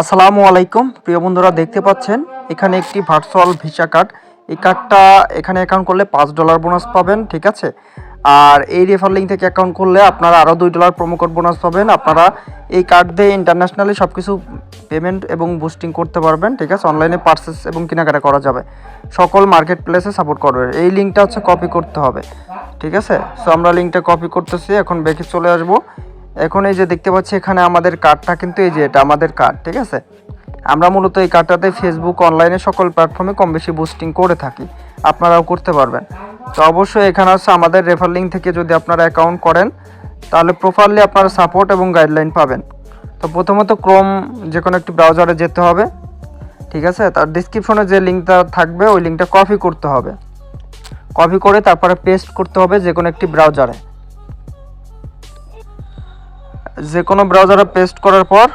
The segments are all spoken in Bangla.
আসসালামু আলাইকুম। প্রিয় বন্ধুরা, দেখতে পাচ্ছেন, এখানে একটি ভার্চুয়াল ভিসা কার্ড এই কার্ডটা এখানে অ্যাকাউন্ট করলে পাঁচ ডলার বোনাস পাবেন, ঠিক আছে? আর এই রেফার লিঙ্ক থেকে অ্যাকাউন্ট করলে আপনারা আরও দুই ডলার কোড বোনাস পাবেন। আপনারা এই কার্ড দিয়ে ইন্টারন্যাশনালি সব কিছু পেমেন্ট এবং বুস্টিং করতে পারবেন, ঠিক আছে? অনলাইনে পার্সেস এবং কেনাকাটা করা যাবে। সকল মার্কেট প্লেসে সাপোর্ট করবে। এই লিঙ্কটা হচ্ছে কপি করতে হবে, ঠিক আছে? সো আমরা লিঙ্কটা কপি করতেছি, এখন বেঁকে চলে আসব। এখন এই যে দেখতে পাচ্ছি এখানে আমাদের কার্ডটা কিন্তু এই যে এটা আমাদের কার্ড, ঠিক আছে? আমরা মূলত এই কার্ডটাতে ফেসবুক অনলাইনে সকল প্ল্যাটফর্মে কম বেশি বুস্টিং করে থাকি, আপনারাও করতে পারবেন। তো অবশ্যই এখানে হচ্ছে আমাদের রেফার লিঙ্ক থেকে যদি আপনারা অ্যাকাউন্ট করেন, তাহলে প্রপারলি আপনারা সাপোর্ট এবং গাইডলাইন পাবেন। তো প্রথমত ক্রোম যে কোনো একটি ব্রাউজারে যেতে হবে, ঠিক আছে? তার ডিসক্রিপশনে যে লিঙ্কটা থাকবে, ওই লিঙ্কটা কপি করতে হবে। কপি করে তারপরে পেস্ট করতে হবে যে কোনো একটি ব্রাউজারে যে কোনো ব্রাউজারে পেস্ট করার পর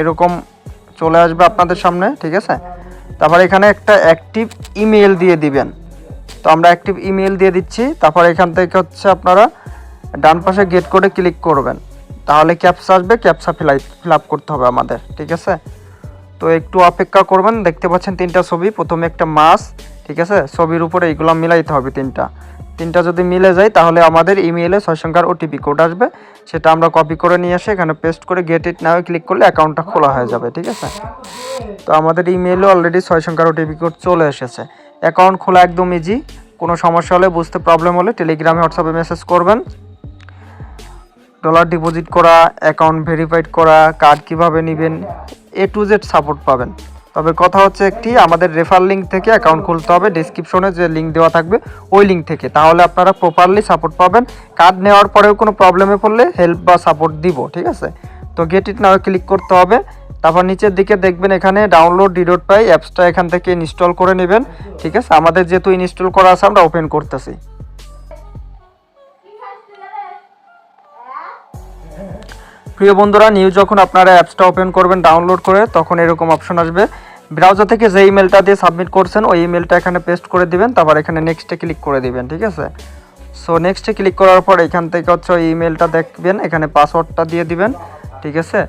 এরকম চলে আসবে আপনাদের সামনে, ঠিক আছে? তারপর এখানে একটা অ্যাক্টিভ ইমেল দিয়ে দিবেন। তো আমরা অ্যাক্টিভ ইমেল দিয়ে দিচ্ছি, তারপর এখান থেকে হচ্ছে আপনারা ডান পাশে গেট করে ক্লিক করবেন। তাহলে ক্যাপসা আসবে ক্যাপসা ফিল ফিল আপ করতে হবে আমাদের, ঠিক আছে? তো একটু অপেক্ষা করবেন, দেখতে পাচ্ছেন তিনটা ছবি, প্রথমে একটা মাস ঠিক আছে? ছবির উপরে এইগুলো মিলাইতে হবে তিনটা। তিনটা যদি মিলে যায়, তাহলে আমাদের ইমেইলে ছয় সংখ্যার ওটিপি কোড আসবে। সেটা আমরা কপি করে নিয়ে এসে এখানে পেস্ট করে গেট ইট নাও ক্লিক করলে অ্যাকাউন্টটা খোলা হয়ে যাবে, ঠিক আছে? তো আমাদের ইমেলও অলরেডি ছয় সংখ্যার ওটিপি কোড চলে এসেছে। অ্যাকাউন্ট খোলা একদম ইজি কোনো সমস্যা হলে বুঝতে প্রবলেম হলে টেলিগ্রামে হোয়াটসঅ্যাপে মেসেজ করবেন। ডলার ডিপোজিট করা অ্যাকাউন্ট ভেরিফাইড করা কার্ড কীভাবে নেবেন এ টু জেড সাপোর্ট পাবেন। তবে কথা হচ্ছে একটি, আমাদের রেফার লিঙ্ক থেকে অ্যাকাউন্ট খুলতে হবে ডিসক্রিপশনে যে লিঙ্ক দেওয়া থাকবে, ওই লিঙ্ক থেকে। তাহলে আপনারা প্রপারলি সাপোর্ট পাবেন। কার্ড নেওয়ার পরেও কোনো প্রবলেমে পড়লে হেল্প বা সাপোর্ট দিব, ঠিক আছে? তো গেট ইট নাও ক্লিক করতে হবে। তারপর নিচের দিকে দেখবেন এখানে ডাউনলোড ডিডোট পাই অ্যাপসটা এখান থেকে ইনস্টল করে নেবেন, ঠিক আছে? আমাদের যেহেতু ইনস্টল করা আছে, আমরা ওপেন করতেছি। প্রিয় বন্ধুরা নিউ যখন আপনারা অ্যাপসটা ওপেন করবেন ডাউনলোড করে, তখন এরকম অপশন আসবে। ব্রাউজার থেকে যে ইমেলটা দিয়ে সাবমিট করছেন, ওই ইমেলটা এখানে পেস্ট করে দিবেন, তারপর এখানে নেক্সটে ক্লিক করে দিবেন, ঠিক আছে? সো নেক্সটে ক্লিক করার পর এখান থেকে হচ্ছে ওই ইমেলটা দেখবেন, এখানে পাসওয়ার্ডটা দিয়ে দিবেন, ঠিক আছে?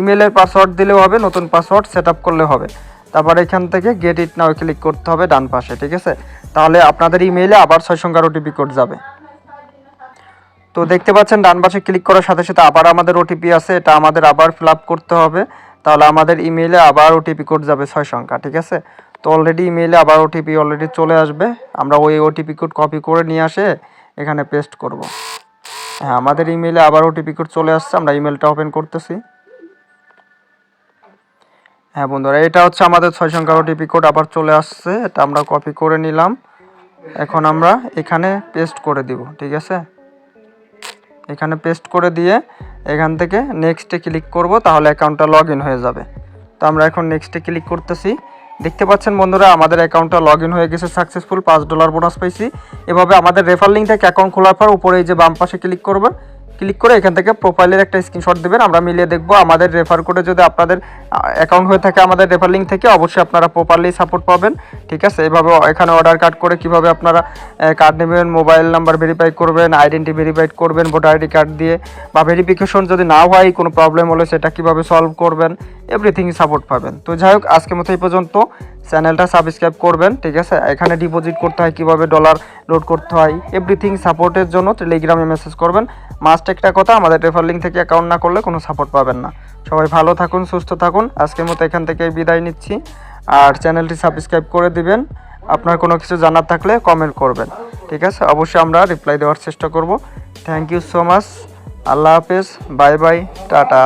ইমেলের পাসওয়ার্ড দিলেও হবে, নতুন পাসওয়ার্ড সেট আপ করলে হবে। তারপর এখান থেকে গেট ইট নাও ক্লিক করতে হবে, ডান পাশে, ঠিক আছে? তাহলে আপনাদের ইমেইলে আবার ছয় সংখ্যার ওটিপি কোড যাবে। তো দেখতে পাচ্ছেন, ডান পাশে ক্লিক করার সাথে সাথে আবার আমাদের ওটিপি আছে, এটা আমাদের আবার ফিল করতে হবে। তাহলে আমাদের ইমেইলে আবার ওটিপি কোড যাবে ছয় সংখ্যা, ঠিক আছে? তো অলরেডি ইমেইলে আবার ওটিপি অলরেডি চলে আসবে। আমরা ওই ওটিপি কোড কপি করে নিয়ে আসে এখানে পেস্ট করব। হ্যাঁ আমাদের ইমেইলে আবার ওটিপি কোড চলে আসছে, আমরা ইমেলটা ওপেন করতেছি। হ্যাঁ বন্ধুরা, এটা হচ্ছে আমাদের ছয় সংখ্যার ওটিপি কোড আবার চলে আসছে, এটা আমরা কপি করে নিলাম। এখন আমরা এখানে পেস্ট করে দিব, ঠিক আছে? এখানে পেস্ট করে দিয়ে এখান থেকে নেক্সটে ক্লিক করব, তাহলে অ্যাকাউন্টটা লগ হয়ে যাবে। তো আমরা এখন নেক্সটে ক্লিক করতেছি। দেখতে পাচ্ছেন বন্ধুরা, আমাদের অ্যাকাউন্টটা লগ হয়ে গেছে সাকসেসফুল পাঁচ ডলার বোনাস পাইছি। এভাবে আমাদের রেফার লিঙ্ক থেকে অ্যাকাউন্ট খোলার পর উপরে এই যে বাম পাশে ক্লিক করবেন ক্লিক করে এখান থেকে প্রোফাইলের একটা স্ক্রিনশট দেবেন। আমরা মিলিয়ে দেখব আমাদের রেফার কোডে যদি আপনাদের অ্যাকাউন্ট হয়ে থাকে আমাদের রেফার লিঙ্ক থেকে, অবশ্যই আপনারা প্রপারলি সাপোর্ট পাবেন। ঠিক আছে? এভাবে এখানে অর্ডার কার্ড করে কীভাবে আপনারা কার্ড নেবেন মোবাইল নাম্বার ভেরিফাই করবেন আইডেন্টি ভেরিফাই করবেন ভোটার আইডি কার্ড দিয়ে, বা ভেরিফিকেশন যদি না হয়, কোনো প্রবলেম হলে সেটা কীভাবে সলভ করবেন? এভরিথিং সাপোর্ট পাবেন। তো যাই হোক, আজকের মতো এই পর্যন্ত। চ্যানেলটা সাবস্ক্রাইব করবেন, ঠিক আছে? এখানে ডিপোজিট করতে হয়, কীভাবে ডলার লোড করতে হয় এভরিথিং সাপোর্টের জন্য টেলিগ্রামে মেসেজ করবেন। মাস্ট একটা কথা, আমাদের রেফার লিঙ্ক থেকে অ্যাকাউন্ট না করলে কোনো সাপোর্ট পাবেন না। সবাই ভালো থাকুন, সুস্থ থাকুন। আজকের মতো এখান থেকে বিদায় নিচ্ছি। আর চ্যানেলটি সাবস্ক্রাইব করে দিবেন। আপনার কোনো কিছু জানার থাকলে কমেন্ট করবেন। ঠিক আছে? অবশ্যই আমরা রিপ্লাই দেওয়ার চেষ্টা করব। থ্যাংক ইউ সো মাচ আল্লাহ হাফেজ। Bye bye tata.